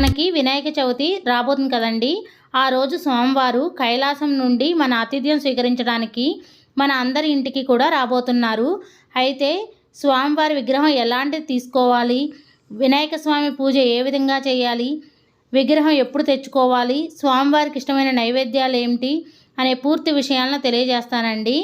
మనకి వినాయక చవితి రాబోతుంది కదండి. ఆ రోజు సోమవారు కైలాసం నుండి మన ఆతిథ్యం స్వీకరించడానికి మన అందరి ఇంటికి కూడా రాబోతున్నారు. అయితే స్వామివారి విగ్రహం ఎలాంటిది తీసుకోవాలి? వినాయక స్వామి పూజ ఏ విధంగా చేయాలి? విగ్రహం ఎప్పుడు తెచ్చుకోవాలి? స్వామివారికి ఇష్టమైన నైవేద్యాలు ఏమిటి? అనే పూర్తి విషయాలను తెలియజేస్తానండి.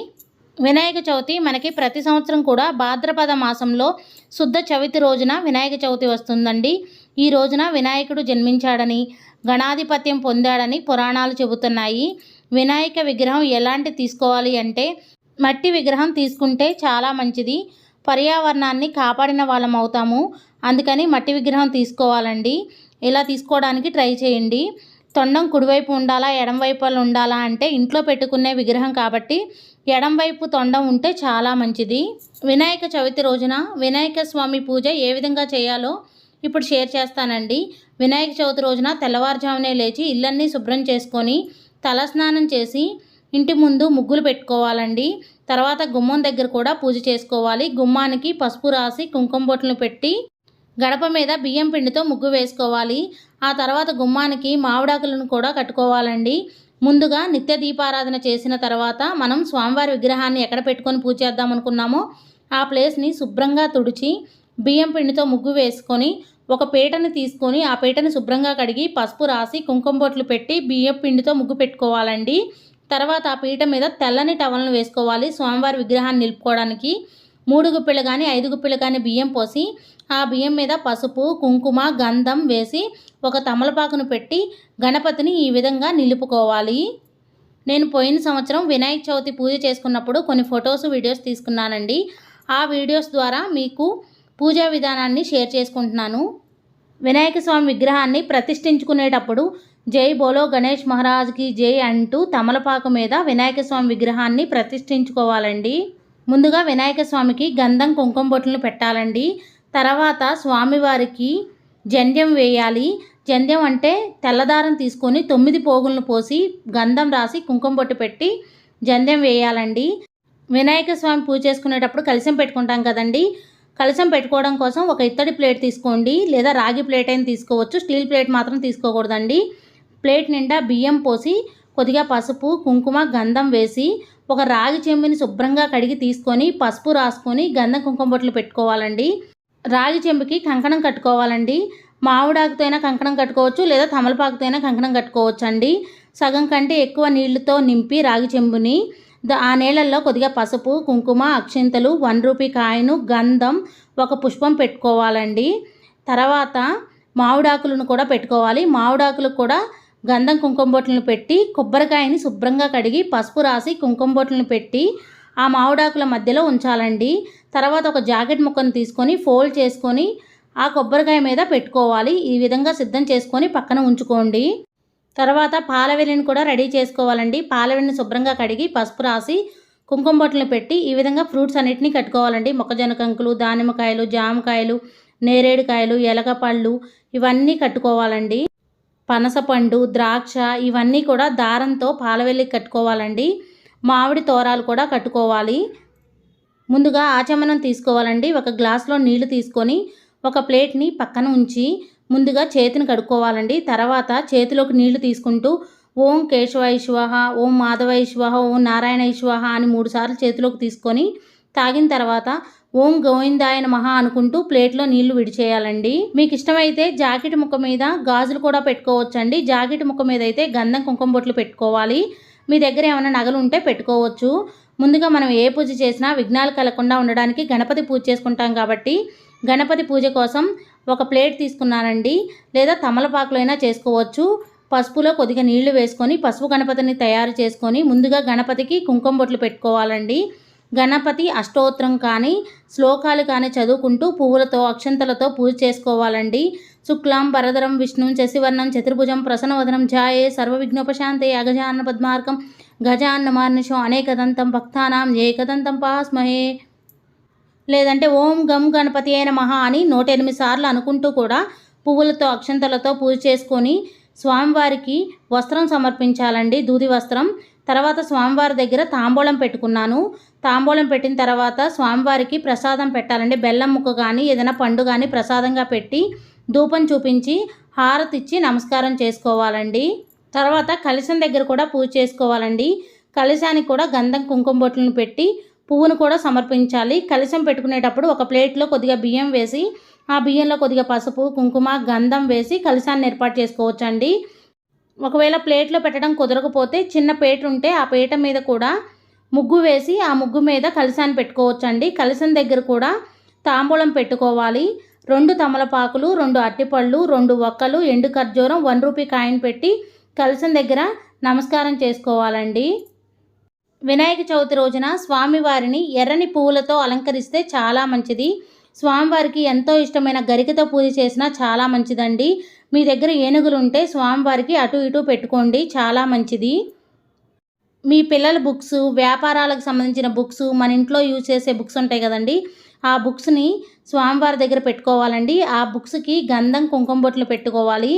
వినాయక చవితి మనకి ప్రతి సంవత్సరం కూడా భాద్రపద మాసంలో శుద్ధ చవితి రోజున వినాయక చవితి వస్తుందండి. ఈ రోజున వినాయకుడు జన్మించాడని గణాధిపత్యం పొందాడని పురాణాలు చెబుతున్నాయి. వినాయక విగ్రహం ఎలాంటి తీసుకోవాలి అంటే మట్టి విగ్రహం తీసుకుంటే చాలా మంచిది. పర్యావరణాన్ని కాపాడిన వాళ్ళం అవుతాము. అందుకని మట్టి విగ్రహం తీసుకోవాలండి. ఇలా తీసుకోవడానికి ట్రై చేయండి. తొండం కుడివైపు ఉండాలా ఎడంవైపు ఉండాలా అంటే ఇంట్లో పెట్టుకునే విగ్రహం కాబట్టి ఎడంవైపు తొండం ఉంటే చాలా మంచిది. వినాయక చవితి రోజున వినాయక స్వామి పూజ ఏ విధంగా చేయాలో ఇప్పుడు షేర్ చేస్తానండి. వినాయక చవితి రోజున తెల్లవారుజామునే లేచి ఇల్లన్నీ శుభ్రం చేసుకొని తలస్నానం చేసి ఇంటి ముందు ముగ్గులు పెట్టుకోవాలండి. తర్వాత గుమ్మం దగ్గర కూడా పూజ చేసుకోవాలి. గుమ్మానికి పసుపు రాసి కుంకుమ బొట్లను పెట్టి గడప మీద బియ్యం పిండితో ముగ్గు వేసుకోవాలి. ఆ తర్వాత గుమ్మానికి మామిడాకులను కూడా కట్టుకోవాలండి. ముందుగా నిత్య దీపారాధన చేసిన తర్వాత మనం స్వామివారి విగ్రహాన్ని ఎక్కడ పెట్టుకొని పూజ చేద్దాం అనుకున్నామో ఆ ప్లేస్ని శుభ్రంగా తుడిచి బియ్యం పిండితో ముగ్గు వేసుకొని ఒక పీటను తీసుకొని ఆ పీటను శుభ్రంగా కడిగి పసుపు రాసి కుంకుమ బొట్లు పెట్టి బియ్యం పిండితో ముగ్గు పెట్టుకోవాలండి. తర్వాత ఆ పీట మీద తెల్లని టవల్ను వేసుకోవాలి. స్వామివారి విగ్రహాన్ని నిలుపుకోవడానికి మూడు గుప్పెలు కానీ ఐదు గుప్పెలు కానీ బియ్యం పోసి ఆ బియ్యం మీద పసుపు కుంకుమ గంధం వేసి ఒక తమలపాకును పెట్టి గణపతిని ఈ విధంగా నిలుపుకోవాలి. నేను పోయిన సంవత్సరం వినాయక చవితి పూజ చేసుకున్నప్పుడు కొన్ని ఫొటోస్ వీడియోస్ తీసుకున్నానండి. ఆ వీడియోస్ ద్వారా మీకు పూజా విధానాన్ని షేర్ చేసుకుంటున్నాను. వినాయక స్వామి విగ్రహాన్ని ప్రతిష్ఠించుకునేటప్పుడు జై బోలో గణేష్ మహారాజ్కి జై అంటూ తమలపాకు మీద వినాయక స్వామి విగ్రహాన్ని ప్రతిష్ఠించుకోవాలండి. ముందుగా వినాయక స్వామికి గంధం కుంకుమ బొట్లను పెట్టాలండి. తర్వాత స్వామివారికి జంధ్యం వేయాలి. జంధ్యం అంటే తెల్లదారం తీసుకొని తొమ్మిది పోగులను పోసి గంధం రాసి కుంకుమ బొట్టు పెట్టి జంధ్యం వేయాలండి. వినాయక స్వామి పూజ చేసుకునేటప్పుడు కలశం పెట్టుకుంటాం కదండి. కలశం పెట్టుకోవడం కోసం ఒక ఇత్తడి ప్లేట్ తీసుకోండి. లేదా రాగి ప్లేట్ అయినా తీసుకోవచ్చు. స్టీల్ ప్లేట్ మాత్రం తీసుకోకూడదండి. ప్లేట్ నిండా బియ్యం పోసి కొద్దిగా పసుపు కుంకుమ గంధం వేసి ఒక రాగి చెంబుని శుభ్రంగా కడిగి తీసుకొని పసుపు రాసుకొని గంధం కుంకుమ బొట్లు పెట్టుకోవాలండి. రాగి చెంబుకి కంకణం కట్టుకోవాలండి. మామిడాకుతో అయినా కంకణం కట్టుకోవచ్చు. లేదా తమలపాకుతో అయినా కంకణం కట్టుకోవచ్చు అండి సగం కంటే ఎక్కువ నీళ్ళతో నింపి రాగి చెంబుని ఆ నీళ్ళల్లో కొద్దిగా పసుపు కుంకుమ అక్షింతలు వన్ రూపీ కాయను గంధం ఒక పుష్పం పెట్టుకోవాలండి. తర్వాత మామిడాకులను కూడా పెట్టుకోవాలి. మామిడాకులకు కూడా గంధం కుంకుమ బొట్లను పెట్టి కొబ్బరికాయని శుభ్రంగా కడిగి పసుపు రాసి కుంకుమ బొట్లను పెట్టి ఆ మామిడాకుల మధ్యలో ఉంచాలండి. తర్వాత ఒక జాకెట్ ముక్కను తీసుకొని ఫోల్డ్ చేసుకొని ఆ కొబ్బరికాయ మీద పెట్టుకోవాలి. ఈ విధంగా సిద్ధం చేసుకొని పక్కన ఉంచుకోండి. తర్వాత పాలవెల్లిని కూడా రెడీ చేసుకోవాలండి. పాలవెల్లిని శుభ్రంగా కడిగి పసుపు రాసి కుంకుమ బొట్టలు పెట్టి ఈ విధంగా ఫ్రూట్స్ అన్నిటిని కట్టుకోవాలండి. మొక్కజొన్న కంకులు దానిమ్మకాయలు జామకాయలు నేరేడుకాయలు ఎలగపళ్ళు ఇవన్నీ కట్టుకోవాలండి. పనసపండు ద్రాక్ష ఇవన్నీ కూడా దారంతో పాలవెల్లికి కట్టుకోవాలండి. మామిడి తోరాలు కూడా కట్టుకోవాలి. ముందుగా ఆచమనం తీసుకోవాలండి. ఒక గ్లాస్లో నీళ్ళు తీసుకొని ఒక ప్లేట్ని పక్కన ఉంచి ముందుగా చేతిని కడుక్కోవాలండి. తర్వాత చేతిలోకి నీళ్ళు తీసుకుంటూ ఓం కేశవాయ శివహ ఓం మాధవాయ శివహ ఓం నారాయణ శివహ అని మూడుసార్లు చేతిలోకి తీసుకొని తాగిన తర్వాత ఓం గోవిందాయన మహా అనుకుంటూ ప్లేట్లో నీళ్ళు విడిచేయాలండి. మీకు ఇష్టమైతే జాకెట్ ముక్క మీద గాజులు కూడా పెట్టుకోవచ్చండి. జాకెట్ ముక్క మీద అయితే గంధం కుంకుమ బొట్లు పెట్టుకోవాలి. మీ దగ్గర ఏమైనా నగలు ఉంటే పెట్టుకోవచ్చు. ముందుగా మనం ఏ పూజ చేసినా విఘ్నాలు కలగకుండా ఉండడానికి గణపతి పూజ చేసుకుంటాం కాబట్టి గణపతి పూజ కోసం ఒక ప్లేట్ తీసుకున్నానండి. లేదా తమలపాకులో అయినా చేసుకోవచ్చు. పసుపులో కొద్దిగా నీళ్ళు వేసుకొని పసుపు గణపతిని తయారు చేసుకొని ముందుగా గణపతికి కుంకుమ బొట్లు పెట్టుకోవాలండి. గణపతి అష్టోత్తరం కానీ శ్లోకాలు కానీ చదువుకుంటూ పువ్వులతో అక్షంతలతో పూజ చేసుకోవాలండి. శుక్లాం వరదరం విష్ణుం శశివర్ణం చతుర్భుజం ప్రసన్నవదనం సర్వ సర్వవిఘ్నోపశాంతే అగజాన్న పద్మార్కం గజాన్న మార్నిషం అనేకదంతం భక్తానాం ఏకదంతం పాస్మహే. లేదంటే ఓం గం గణపతి అయిన మహా అని నూట ఎనిమిది సార్లు అనుకుంటూ కూడా పువ్వులతో అక్షంతలతో పూజ చేసుకొని స్వామివారికి వస్త్రం సమర్పించాలండి. దూది వస్త్రం. తర్వాత స్వామివారి దగ్గర తాంబూలం పెట్టుకున్నాను. తాంబూలం పెట్టిన తర్వాత స్వామివారికి ప్రసాదం పెట్టాలండి. బెల్లం ముక్క కానీ ఏదైనా పండు కానీ ప్రసాదంగా పెట్టి ధూపం చూపించి హారతి ఇచ్చి నమస్కారం చేసుకోవాలండి. తర్వాత కలశం దగ్గర కూడా పూజ చేసుకోవాలండి. కలశానికి కూడా గంధం కుంకుమ బొట్లను పెట్టి పువ్వును కూడా సమర్పించాలి. కలశం పెట్టుకునేటప్పుడు ఒక ప్లేట్లో కొద్దిగా బియ్యం వేసి ఆ బియ్యంలో కొద్దిగా పసుపు కుంకుమ గంధం వేసి కలశాన్ని ఏర్పాటు చేసుకోవచ్చండి. ఒకవేళ ప్లేట్లో పెట్టడం కుదరకపోతే చిన్న పేట ఉంటే ఆ పేట మీద కూడా ముగ్గు వేసి ఆ ముగ్గు మీద కలశాన్ని పెట్టుకోవచ్చండి. కలశం దగ్గర కూడా తాంబూలం పెట్టుకోవాలి. రెండు తమలపాకులు రెండు అట్టిపళ్ళు రెండు ఒక్కలు ఎండు ఖర్జూరం వన్ రూపీ కాయిన్ పెట్టి కలశం దగ్గర నమస్కారం చేసుకోవాలండి. వినాయక చవితి రోజున స్వామివారిని ఎర్రని పువ్వులతో అలంకరిస్తే చాలా మంచిది. స్వామివారికి ఎంతో ఇష్టమైన గరికతో పూజ చేసినా చాలా మంచిదండి. మీ దగ్గర ఏనుగులు ఉంటే స్వామివారికి అటు ఇటు పెట్టుకోండి చాలా మంచిది. మీ పిల్లల బుక్స్ వ్యాపారాలకు సంబంధించిన బుక్స్ మన ఇంట్లో యూజ్ చేసే బుక్స్ ఉంటాయి కదండి. ఆ బుక్స్ని స్వామివారి దగ్గర పెట్టుకోవాలండి. ఆ బుక్స్కి గంధం కుంకుమ బొట్లు పెట్టుకోవాలి.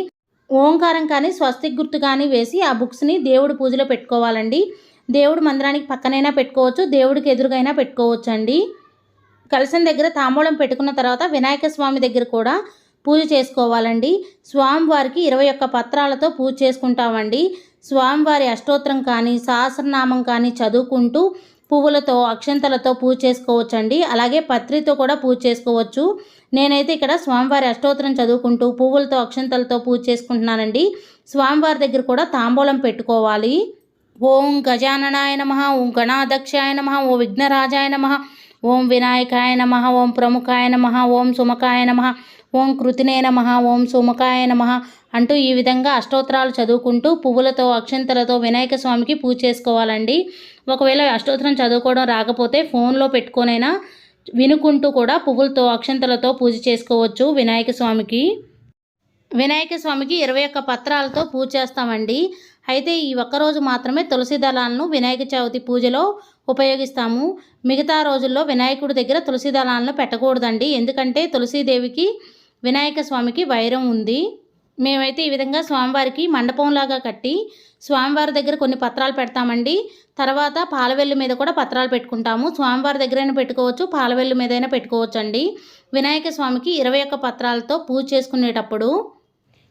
ఓంకారం కానీ స్వస్తిక్ గుర్తు కానీ వేసి ఆ బుక్స్ని దేవుడి పూజలో పెట్టుకోవాలండి. దేవుడు మందిరానికి పక్కనైనా పెట్టుకోవచ్చు దేవుడికి ఎదురుగైనా పెట్టుకోవచ్చు అండి కలశం దగ్గర తాంబూలం పెట్టుకున్న తర్వాత వినాయక స్వామి దగ్గర కూడా పూజ చేసుకోవాలండి. స్వామివారికి ఇరవై ఒక్క పత్రాలతో పూజ చేసుకుంటామండి. స్వామివారి అష్టోత్తరం కానీ సహస్రనామం కానీ చదువుకుంటూ పువ్వులతో అక్షంతలతో పూజ చేసుకోవచ్చండి. అలాగే పత్రితో కూడా పూజ చేసుకోవచ్చు. నేనైతే ఇక్కడ స్వామివారి అష్టోత్తరం చదువుకుంటూ పువ్వులతో అక్షంతలతో పూజ చేసుకుంటున్నానండి. స్వామివారి దగ్గర కూడా తాంబూలం పెట్టుకోవాలి. ఓం గజాననాయ నమ ఓం గణాధ్యక్షాయ నమ ఓం విఘ్నరాజాయ నమ ఓం వినాయకాయ నమ ఓం ప్రముఖాయ నమ ఓం సుమకాయ నమ ఓం కృతినే నమ ఓం సుమకాయ నమ అంటూ ఈ విధంగా అష్టోత్తరాలు చదువుకుంటూ పువ్వులతో అక్షంతలతో వినాయక స్వామికి పూజ చేసుకోవాలండి. ఒకవేళ అష్టోత్తరం చదువుకోవడం రాకపోతే ఫోన్లో పెట్టుకొనైనా వినుకుంటూ కూడా పువ్వులతో అక్షంతలతో పూజ చేసుకోవచ్చు వినాయక స్వామికి. వినాయక స్వామికి ఇరవై ఒక్క పత్రాలతో పూజ చేస్తామండి. అయితే ఈ ఒక్కరోజు మాత్రమే తులసి దళాలను వినాయక చవితి పూజలో ఉపయోగిస్తాము. మిగతా రోజుల్లో వినాయకుడి దగ్గర తులసి దళాలను పెట్టకూడదండి. ఎందుకంటే తులసీదేవికి వినాయక స్వామికి వైరం ఉంది. మేమైతే ఈ విధంగా స్వామివారికి మండపంలాగా కట్టి స్వామివారి దగ్గర కొన్ని పత్రాలు పెడతామండి. తర్వాత పాలవెల్లి మీద కూడా పత్రాలు పెట్టుకుంటాము. స్వామివారి దగ్గరైనా పెట్టుకోవచ్చు పాలవెల్లి మీదైనా పెట్టుకోవచ్చు అండి వినాయక స్వామికి ఇరవై ఒక్క పత్రాలతో పూజ చేసుకునేటప్పుడు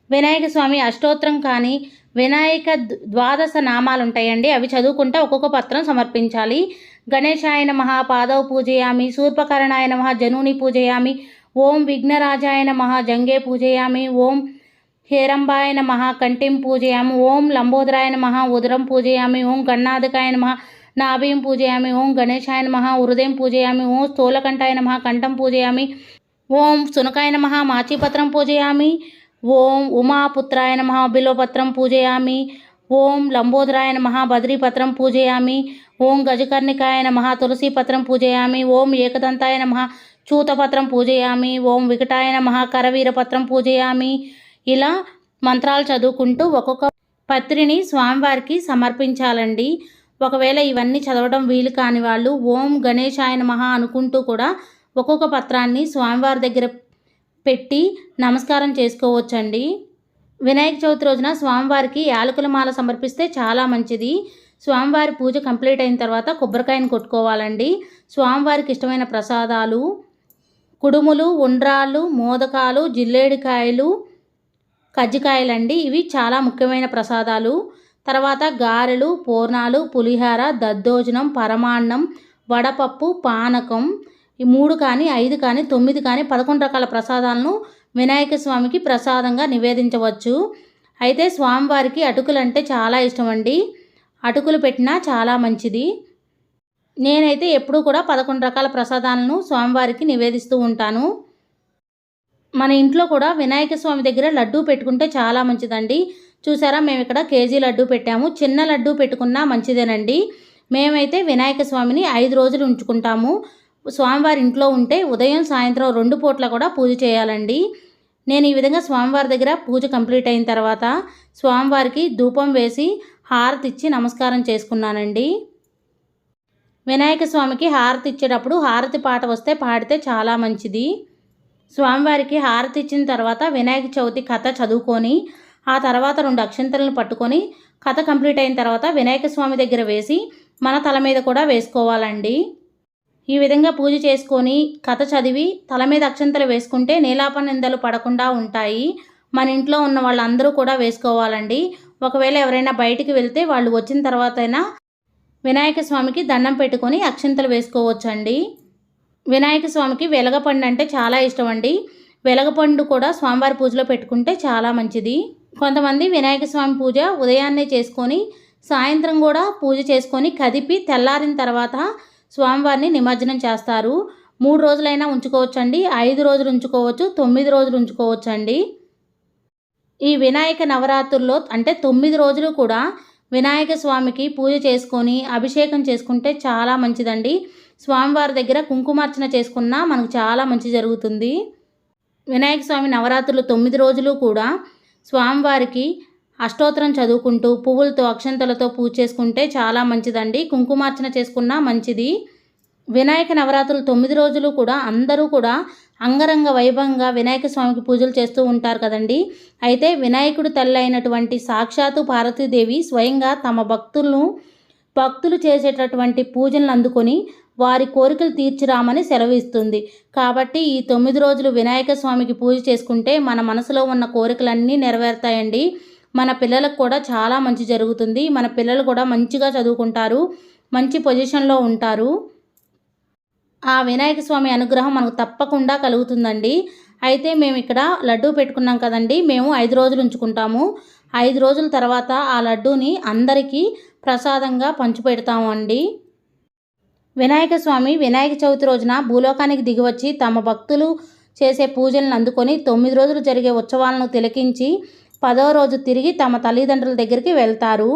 వినాయక స్వామి అష్టోత్తరం కానీ వినాయక ద్వాదశ నామాలు ఉంటాయండి అవి చదువుకుంటే ఒక్కొక్క పత్రం సమర్పించాలి. గణేశాయ నమ పాదవ పూజయామి శూర్పకరణాయ నమ జనూని పూజయామి ఓం విఘ్నరాజాయ నమ జంగే పూజయామి ఓం హేరంబాయ నమ కంఠిం పూజయామి ఓం లంబోదరాయ నమ ఉదరం పూజయామి ఓం గణాధికాయ నమ నాభీం పూజయామి ఓం గణేశాయ నమ హృదయం పూజయామి ఓం స్థూలకంఠాయ నమ కంఠం పూజయామి ఓం సునకాయ నమ మాచిపత్రం పూజయామి ఓం ఉమాపుత్రాయ నమ బిల్వపత్రం పూజయామి. ఓం లంబోదరాయ నమ బద్రీపత్రం పూజయామి. ఓం గజకర్ణికాయ నమ తులసీపత్రం పూజయామి. ఓం ఏకదంతాయ నమ చూతపత్రం పూజయామి. ఓం వికటాయ నమ కరవీరపత్రం పూజయామి. ఇలా మంత్రాలు చదువుకుంటూ ఒక్కొక్క పత్రిని స్వామివారికి సమర్పించాలండి. ఒకవేళ ఇవన్నీ చదవడం వీలు కాని వాళ్ళు ఓం గణేశాయ నమ అనుకుంటూ కూడా ఒక్కొక్క పత్రాన్ని స్వామివారి దగ్గర పెట్టి నమస్కారం చేసుకోవచ్చండి. వినాయక చవితి రోజున స్వామివారికి యాలకుల మాల సమర్పిస్తే చాలా మంచిది. స్వామివారి పూజ కంప్లీట్ అయిన తర్వాత కొబ్బరికాయను కొట్టుకోవాలండి. స్వామివారికి ఇష్టమైన ప్రసాదాలు కుడుములు ఉండ్రాళ్ళు మోదకాలు జిల్లేడికాయలు కజ్జికాయలండి. ఇవి చాలా ముఖ్యమైన ప్రసాదాలు. తర్వాత గారెలు పూర్ణాలు పులిహార దద్దోజనం పరమాన్నం వడపప్పు పానకం ఈ మూడు కానీ ఐదు కానీ తొమ్మిది కానీ పదకొండు రకాల ప్రసాదాలను వినాయక స్వామికి ప్రసాదంగా నివేదించవచ్చు. అయితే స్వామివారికి అటుకులు అంటే చాలా ఇష్టం అండి అటుకులు పెట్టినా చాలా మంచిది. నేనైతే ఎప్పుడూ కూడా పదకొండు రకాల ప్రసాదాలను స్వామివారికి నివేదిస్తూ ఉంటాను. మన ఇంట్లో కూడా వినాయక స్వామి దగ్గర లడ్డూ పెట్టుకుంటే చాలా మంచిదండి. చూసారా మేము ఇక్కడ కేజీ లడ్డు పెట్టాము. చిన్న లడ్డు పెట్టుకున్నా మంచిదేనండి. మేమైతే వినాయక స్వామిని ఐదు రోజులు ఉంచుకుంటాము. స్వామివారి ఇంట్లో ఉంటే ఉదయం సాయంత్రం రెండు పూట్ల కూడా పూజ చేయాలండి. నేను ఈ విధంగా స్వామివారి దగ్గర పూజ కంప్లీట్ అయిన తర్వాత స్వామివారికి ధూపం వేసి హారతి ఇచ్చి నమస్కారం చేసుకున్నానండి. వినాయక స్వామికి హారతి ఇచ్చేటప్పుడు హారతి పాట వస్తే పాడితే చాలా మంచిది. స్వామివారికి హారతి ఇచ్చిన తర్వాత వినాయక చవితి కథ చదువుకొని ఆ తర్వాత రెండు అక్షంతలను పట్టుకొని కథ కంప్లీట్ అయిన తర్వాత వినాయక స్వామి దగ్గర వేసి మన తల మీద కూడా వేసుకోవాలండి. ఈ విధంగా పూజ చేసుకొని కథ చదివి తల మీద అక్షంతలు వేసుకుంటే నీలాపనిందలు పడకుండా ఉంటాయి. మన ఇంట్లో ఉన్న వాళ్ళందరూ కూడా వేసుకోవాలండి. ఒకవేళ ఎవరైనా బయటికి వెళ్తే వాళ్ళు వచ్చిన తర్వాత అయినా వినాయక స్వామికి దండం పెట్టుకొని అక్షంతలు వేసుకోవచ్చండి. వినాయక స్వామికి వెలగపండు అంటే చాలా ఇష్టం అండి వెలగపండు కూడా స్వామివారి పూజలో పెట్టుకుంటే చాలా మంచిది. కొంతమంది వినాయక స్వామి పూజ ఉదయాన్నే చేసుకొని సాయంత్రం కూడా పూజ చేసుకొని కదిపి తెల్లారిన తర్వాత స్వామివారిని నిమజ్జనం చేస్తారు. మూడు రోజులైనా ఉంచుకోవచ్చండి. ఐదు రోజులు ఉంచుకోవచ్చు. తొమ్మిది రోజులు ఉంచుకోవచ్చండి. ఈ వినాయక నవరాత్రుల్లో అంటే తొమ్మిది రోజులు కూడా వినాయక స్వామికి పూజ చేసుకొని అభిషేకం చేసుకుంటే చాలా మంచిదండి. స్వామివారి దగ్గర కుంకుమార్చన చేసుకున్నా మనకు చాలా మంచి జరుగుతుంది. వినాయక స్వామి నవరాత్రులు తొమ్మిది రోజులు కూడా స్వామివారికి అష్టోత్తరం చదువుకుంటూ పువ్వులతో అక్షంతలతో పూజ చేసుకుంటే చాలా మంచిదండి. కుంకుమార్చన చేసుకున్నా మంచిది. వినాయక నవరాత్రులు తొమ్మిది రోజులు కూడా అందరూ కూడా అంగరంగ వైభవంగా వినాయక స్వామికి పూజలు చేస్తూ ఉంటారు కదండి. అయితే వినాయకుడు తల్లి అయినటువంటి సాక్షాత్తు పార్వతీదేవి స్వయంగా తమ భక్తులను భక్తులు చేసేటటువంటి పూజలను అందుకొని వారి కోరికలు తీర్చిరామని సెలవిస్తుంది. కాబట్టి ఈ తొమ్మిది రోజులు వినాయక స్వామికి పూజ చేసుకుంటే మన మనసులో ఉన్న కోరికలన్నీ నెరవేరుతాయండి. మన పిల్లలకు కూడా చాలా మంచి జరుగుతుంది. మన పిల్లలు కూడా మంచిగా చదువుకుంటారు. మంచి పొజిషన్లో ఉంటారు. ఆ వినాయక స్వామి అనుగ్రహం మనకు తప్పకుండా కలుగుతుందండి. అయితే మేము ఇక్కడ లడ్డూ పెట్టుకున్నాం కదండి. మేము ఐదు రోజులు ఉంచుకుంటాము. ఐదు రోజుల తర్వాత ఆ లడ్డూని అందరికీ ప్రసాదంగా పంచిపెడతాము అండి వినాయక స్వామి వినాయక చవితి రోజున భూలోకానికి దిగివచ్చి తమ భక్తులు చేసే పూజలను అందుకొని తొమ్మిది రోజులు జరిగే ఉత్సవాలను తిలకించి పదో రోజు తిరిగి తమ తల్లిదండ్రుల దగ్గరికి వెళ్తారు.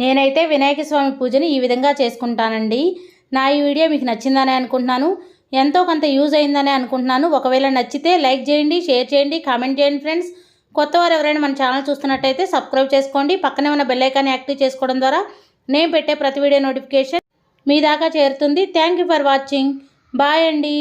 నేనైతే వినాయక స్వామి పూజని ఈ విధంగా చేసుకుంటానండి. నా ఈ వీడియో మీకు నచ్చిందని అనుకుంటున్నాను. ఎంతో కొంత యూజ్ అయిందని అనుకుంటున్నాను. ఒకవేళ నచ్చితే లైక్ చేయండి షేర్ చేయండి కామెంట్ చేయండి ఫ్రెండ్స్. కొత్త వారు ఎవరైనా మన ఛానల్ చూస్తున్నట్టయితే సబ్స్క్రైబ్ చేసుకోండి. పక్కనే ఉన్న బెల్లేకాన్ని యాక్టివ్ చేసుకోవడం ద్వారా నేను పెట్టే ప్రతి వీడియో నోటిఫికేషన్ మీ దాకా చేరుతుంది. Thank you for watching. Bye అండి.